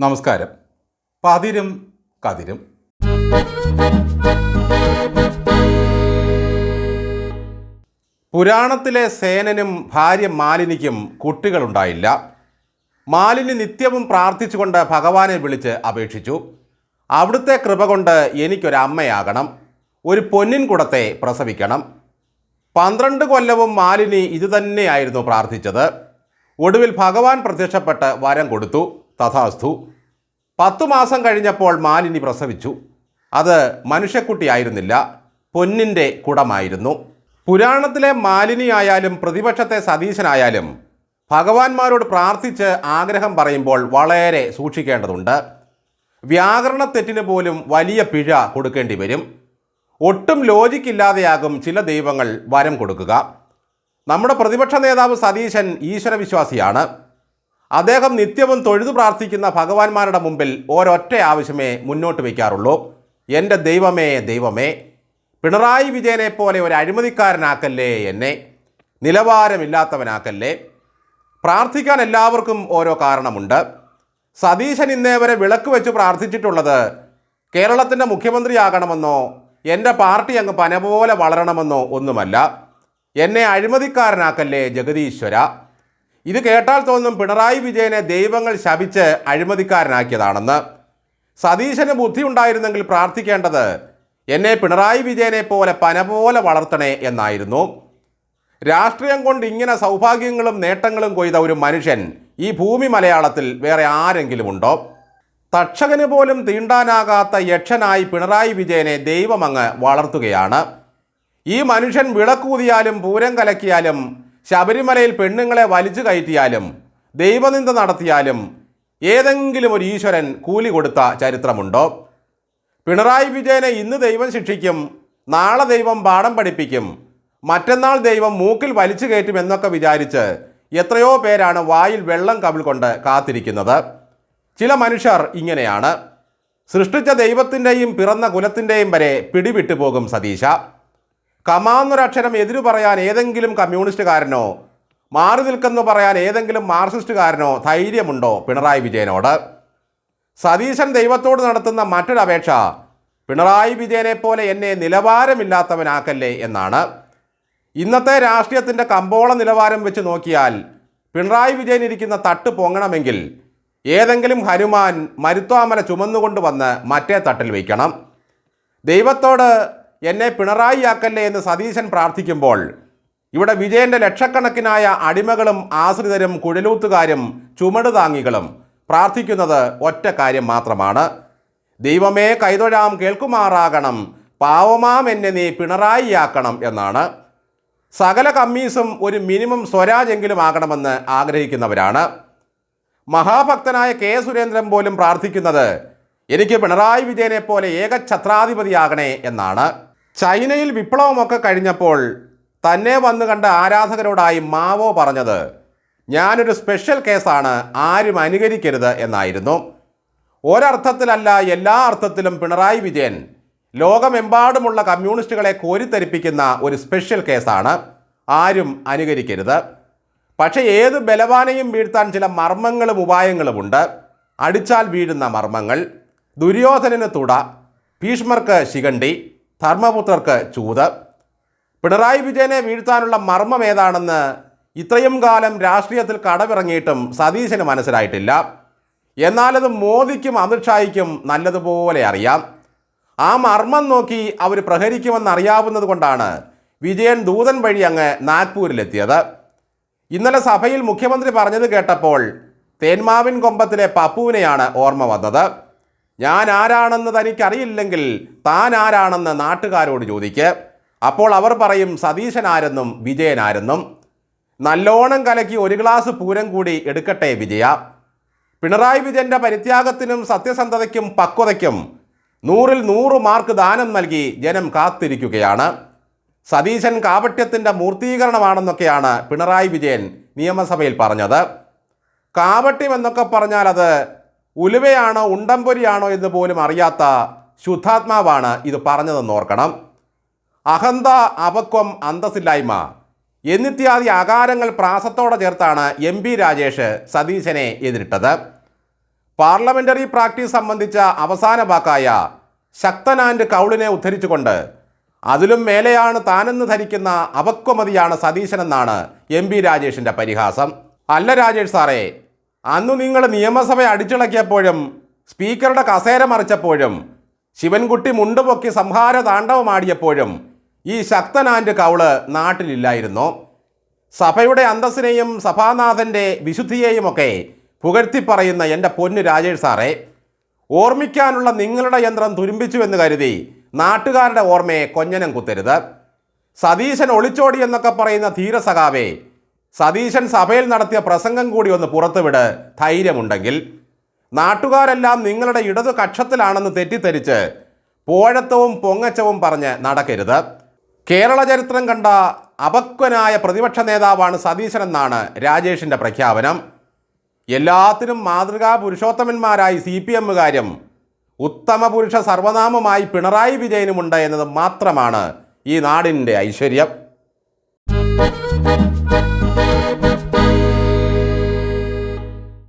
നമസ്കാരം. പതിരും കതിരും. പുരാണത്തിലെ സേനനും ഭാര്യ മാലിനിക്കും കുട്ടികളുണ്ടായില്ല. മാലിനി നിത്യവും പ്രാർത്ഥിച്ചുകൊണ്ട് ഭഗവാനെ വിളിച്ച് അപേക്ഷിച്ചു. അവിടുത്തെ കൃപ കൊണ്ട് എനിക്കൊരമ്മയാകണം. ഒരു പൊന്നിൻ കുടത്തെ പ്രസവിക്കണം. പന്ത്രണ്ട് കൊല്ലവും മാലിനി ഇതുതന്നെയായിരുന്നു പ്രാർത്ഥിച്ചത്. ഒടുവിൽ ഭഗവാൻ പ്രത്യക്ഷപ്പെട്ട് വരം കൊടുത്തു. തഥാസ്തു. പത്തു മാസം കഴിഞ്ഞപ്പോൾ മാലിനി പ്രസവിച്ചു. അത് മനുഷ്യക്കുട്ടിയായിരുന്നില്ല പൊന്നിന്റെ കുടമായിരുന്നു. പുരാണത്തിലെ മാലിനിയായാലും പ്രതിപക്ഷത്തെ സതീശനായാലും ഭഗവാന്മാരോട് പ്രാർത്ഥിച്ച് ആഗ്രഹം പറയുമ്പോൾ വളരെ സൂക്ഷിക്കേണ്ടതുണ്ട്. വ്യാകരണ തെറ്റിന് പോലും വലിയ പിഴ കൊടുക്കേണ്ടി വരും. ഒട്ടും ലോജിക്കില്ലാതെയാകും ചില ദൈവങ്ങൾ വരം കൊടുക്കുക. നമ്മുടെ പ്രതിപക്ഷ നേതാവ് സതീശൻ ഈശ്വരവിശ്വാസിയാണ്. അദ്ദേഹം നിത്യവും തൊഴുതു പ്രാർത്ഥിക്കുന്ന ഭഗവാന്മാരുടെ മുമ്പിൽ ഒരൊറ്റ ആവശ്യമേ മുന്നോട്ട് വയ്ക്കാറുള്ളൂ. എന്റെ ദൈവമേ ദൈവമേ പിണറായി വിജയനെ പോലെ ഒരു അഴിമതിക്കാരനാക്കല്ലേ എന്നെ? നിലവാരമില്ലാത്തവനാക്കല്ലേ? പ്രാർത്ഥിക്കാൻ എല്ലാവർക്കും ഓരോ കാരണമുണ്ട്. സതീശൻ ഇന്നേ വരെ വിളക്ക് വെച്ച് പ്രാർത്ഥിച്ചിട്ടുള്ളത് കേരളത്തിന്റെ മുഖ്യമന്ത്രിയാകണമെന്നോ എന്റെ പാർട്ടി അങ്ങ് പന പോലെ വളരണമെന്നോ ഒന്നുമല്ല. എന്നെ അഴിമതിക്കാരനാക്കല്ലേ ജഗതീശ്വര ഇത് കേട്ടാൽ തോന്നും പിണറായി വിജയനെ ദൈവങ്ങൾ ശപിച്ച് അഴിമതിക്കാരനാക്കിയതാണെന്ന്. സതീശന് ബുദ്ധി ഉണ്ടായിരുന്നെങ്കിൽ പ്രാർത്ഥിക്കേണ്ടത് എന്നെ പിണറായി വിജയനെ പോലെ പന പോലെ വളർത്തണേ എന്നായിരുന്നു. രാഷ്ട്രീയം കൊണ്ട് ഇങ്ങനെ സൗഭാഗ്യങ്ങളും നേട്ടങ്ങളും കൊയ്ത ഒരു മനുഷ്യൻ ഈ ഭൂമി മലയാളത്തിൽ വേറെ ആരെങ്കിലും ഉണ്ടോ തക്ഷകന് പോലും തീണ്ടാനാകാത്ത യക്ഷനായി പിണറായി വിജയനെ ദൈവമങ്ങ് വളർത്തുകയാണ്. ഈ മനുഷ്യൻ വിളക്കൂതിയാലും പൂരം കലക്കിയാലും ശബരിമലയിൽ പെണ്ണുങ്ങളെ വലിച്ചു കയറ്റിയാലും ദൈവനിന്ദ നടത്തിയാലും ഏതെങ്കിലും ഒരു ഈശ്വരൻ കൂലി കൊടുത്ത ചരിത്രമുണ്ടോ? പിണറായി വിജയനെ ഇന്ന് ദൈവം ശിക്ഷിക്കും നാളെ ദൈവം പാഠം പഠിപ്പിക്കും മറ്റന്നാൾ ദൈവം മൂക്കിൽ വലിച്ചു കയറ്റും എന്നൊക്കെ വിചാരിച്ച് എത്രയോ പേരാണ് വായിൽ വെള്ളം കവിൾ കൊണ്ട് കാത്തിരിക്കുന്നത്. ചില മനുഷ്യർ ഇങ്ങനെയാണ്. സൃഷ്ടിച്ച ദൈവത്തിന്റെയും പിറന്ന കുലത്തിന്റെയും വരെ പിടിവിട്ടു പോകും സതീശ. കമാന്നൊരക്ഷരം എതിര് പറയാൻ ഏതെങ്കിലും കമ്മ്യൂണിസ്റ്റുകാരനോ മാറി നിൽക്കെന്ന് പറയാൻ ഏതെങ്കിലും മാർക്സിസ്റ്റുകാരനോ ധൈര്യമുണ്ടോ? പിണറായി വിജയനോട്. സതീശൻ ദൈവത്തോട് നടത്തുന്ന മറ്റൊരു അപേക്ഷ പിണറായി വിജയനെ പോലെ എന്നെ നിലവാരമില്ലാത്തവനാക്കല്ലേ എന്നാണ്. ഇന്നത്തെ രാഷ്ട്രീയത്തിന്റെ കമ്പോള നിലവാരം വെച്ച് നോക്കിയാൽ പിണറായി വിജയൻ ഇരിക്കുന്ന തട്ട് പൊങ്ങണമെങ്കിൽ ഏതെങ്കിലും ഹനുമാൻ മരുത്വാമല ചുമന്നുകൊണ്ട് വന്ന് മറ്റേ തട്ടിൽ വയ്ക്കണം ദൈവത്തോട് എന്നെ പിണറായിയാക്കല്ലേ എന്ന് സതീശൻ പ്രാർത്ഥിക്കുമ്പോൾ ഇവിടെ വിജയന്റെ ലക്ഷക്കണക്കിനായ അടിമകളും ആശ്രിതരും കുഴലൂത്തുകാരും ചുമടുതാങ്ങികളും പ്രാർത്ഥിക്കുന്നത് ഒറ്റ കാര്യം മാത്രമാണ്. ദൈവമേ കൈതൊഴാം കേൾക്കുമാറാകണം. പാവമാം എന്നെ നീ പിണറായിയാക്കണം എന്നാണ്. സകല കമ്മീസും ഒരു മിനിമം സ്വരാജെങ്കിലും ആകണമെന്ന് ആഗ്രഹിക്കുന്നവരാണ്. മഹാഭക്തനായ കെ സുരേന്ദ്രൻ പോലും പ്രാർത്ഥിക്കുന്നത് എനിക്ക് പിണറായി വിജയനെ പോലെ ഏകഛത്രാധിപതിയാകണേ എന്നാണ്. ചൈനയിൽ വിപ്ലവമൊക്കെ കഴിഞ്ഞപ്പോൾ തന്നെ വന്നു കണ്ട ആരാധകരോടായി മാവോ പറഞ്ഞത് ഞാനൊരു സ്പെഷ്യൽ കേസാണ് ആരും അനുകരിക്കരുത് എന്നായിരുന്നു. ഒരർത്ഥത്തിലല്ല എല്ലാ അർത്ഥത്തിലും പിണറായി വിജയൻ ലോകമെമ്പാടുമുള്ള കമ്മ്യൂണിസ്റ്റുകളെ കോരിത്തരിപ്പിക്കുന്ന ഒരു സ്പെഷ്യൽ കേസാണ് ആരും അനുകരിക്കരുത്. പക്ഷേ ഏത് ബലവാനെയും വീഴ്ത്താൻ ചില മർമ്മങ്ങളും ഉപായങ്ങളുമുണ്ട് അടിച്ചാൽ വീഴുന്ന മർമ്മങ്ങൾ ദുര്യോധനന് തുട ഭീഷ്മർക്ക് ശിഖണ്ഡി ധർമ്മപുത്രർക്ക് ചൂത്. പിണറായി വിജയനെ വീഴ്ത്താനുള്ള മർമ്മം ഏതാണെന്ന് ഇത്രയും കാലം രാഷ്ട്രീയത്തിൽ കടവിറങ്ങിയിട്ടും സതീശന് മനസ്സിലായിട്ടില്ല. എന്നാലത് മോദിക്കും അമിത്ഷായ്ക്കും നല്ലതുപോലെ അറിയാം. ആ മർമ്മം നോക്കി അവർ പ്രഹരിക്കുമെന്നറിയാവുന്നത് കൊണ്ടാണ് വിജയൻ ദൂതൻ വഴി അങ്ങ് നാഗ്പൂരിലെത്തിയത്. ഇന്നലെ സഭയിൽ മുഖ്യമന്ത്രി പറഞ്ഞത് കേട്ടപ്പോൾ തേന്മാവിൻ കൊമ്പത്തിലെ പപ്പുവിനെയാണ് ഓർമ്മ വന്നത്. ഞാൻ ആരാണെന്ന് തനിക്കറിയില്ലെങ്കിൽ താൻ ആരാണെന്ന് നാട്ടുകാരോട് ചോദിക്ക്. അപ്പോൾ അവർ പറയും സതീശനാരെന്നും വിജയനാരെന്നും. നല്ലോണം കലക്കി ഒരു ഗ്ലാസ് പൂരം കൂടി എടുക്കട്ടെ വിജയ. പിണറായി വിജയന്റെ പരിത്യാഗത്തിനും സത്യസന്ധതയ്ക്കും പക്വതയ്ക്കും നൂറിൽ നൂറ് മാർക്ക് ദാനം നൽകി ജനം കാത്തിരിക്കുകയാണ്. സതീശൻ കാപട്യത്തിന്റെ മൂർത്തീകരണമാണെന്നൊക്കെയാണ് പിണറായി വിജയൻ നിയമസഭയിൽ പറഞ്ഞത്. കാപട്യം എന്നൊക്കെ പറഞ്ഞാൽ അത് ഉലുവയാണോ ഉണ്ടംപൊരിയാണോ എന്ന് പോലും അറിയാത്ത ശുദ്ധാത്മാവാണ് ഇത് പറഞ്ഞതെന്ന് ഓർക്കണം. അഹന്ത അപക്വം അന്തസ്സില്ലായ്മ എന്നിത്യാദി ആകാരങ്ങൾ പ്രാസത്തോടെ ചേർത്താണ് എം പി രാജേഷ് സതീശനെ എതിരിട്ടത്. പാർലമെന്ററി പ്രാക്ടീസ് സംബന്ധിച്ച അവസാന വാക്കായ ശക്തനാൻഡ് കൗളിനെ ഉദ്ധരിച്ചുകൊണ്ട് അതിലും മേലെയാണ് താനെന്ന് ധരിക്കുന്ന അപക്വമതിയാണ് സതീശനെന്നാണ് എം പി രാജേഷിന്റെ പരിഹാസം. അല്ല രാജേഷ് സാറേ അന്നു നിങ്ങൾ നിയമസഭ അടിച്ചിളക്കിയപ്പോഴും സ്പീക്കറുടെ കസേര മറിച്ചപ്പോഴും ശിവൻകുട്ടി മുണ്ടുപൊക്കി സംഹാര താണ്ഡവമാടിയപ്പോഴും ഈ ശക്തനാന്റെ കൗൾ നാട്ടിലില്ലായിരുന്നു. സഭയുടെ അന്തസ്സിനെയും സഭാനാഥന്റെ വിശുദ്ധിയെയുമൊക്കെ പുകഴ്ത്തി പറയുന്ന എന്റെ പൊന്നു രാജേഷ് സാറേ ഓർമ്മിക്കാനുള്ള നിങ്ങളുടെ യന്ത്രം തുരുമ്പിച്ചു എന്ന് കരുതി നാട്ടുകാരുടെ ഓർമ്മയെ കൊഞ്ഞനം കുത്തരുത്. സതീശൻ ഒളിച്ചോടി എന്നൊക്കെ പറയുന്ന ധീരസഖാവേ സതീശൻ സഭയിൽ നടത്തിയ പ്രസംഗം കൂടി ഒന്ന് പുറത്തുവിട്. ധൈര്യമുണ്ടെങ്കിൽ. നാട്ടുകാരെല്ലാം നിങ്ങളുടെ ഇടതു കക്ഷത്തിലാണെന്ന് തെറ്റിദ്ധരിച്ച് പോഴത്തവും പൊങ്ങച്ചവും പറഞ്ഞ് നടക്കരുത്. കേരള ചരിത്രം കണ്ട അപക്വനായ പ്രതിപക്ഷ നേതാവാണ് സതീശനെന്നാണ് രാജേഷിന്റെ പ്രഖ്യാപനം. എല്ലാത്തിനും മാതൃകാ പുരുഷോത്തമന്മാരായി സി പി എമ്മുകാരും ഉത്തമ പുരുഷ സർവനാമമായി പിണറായി വിജയനുമുണ്ട് എന്നത് മാത്രമാണ് ഈ നാടിന്റെ ഐശ്വര്യം.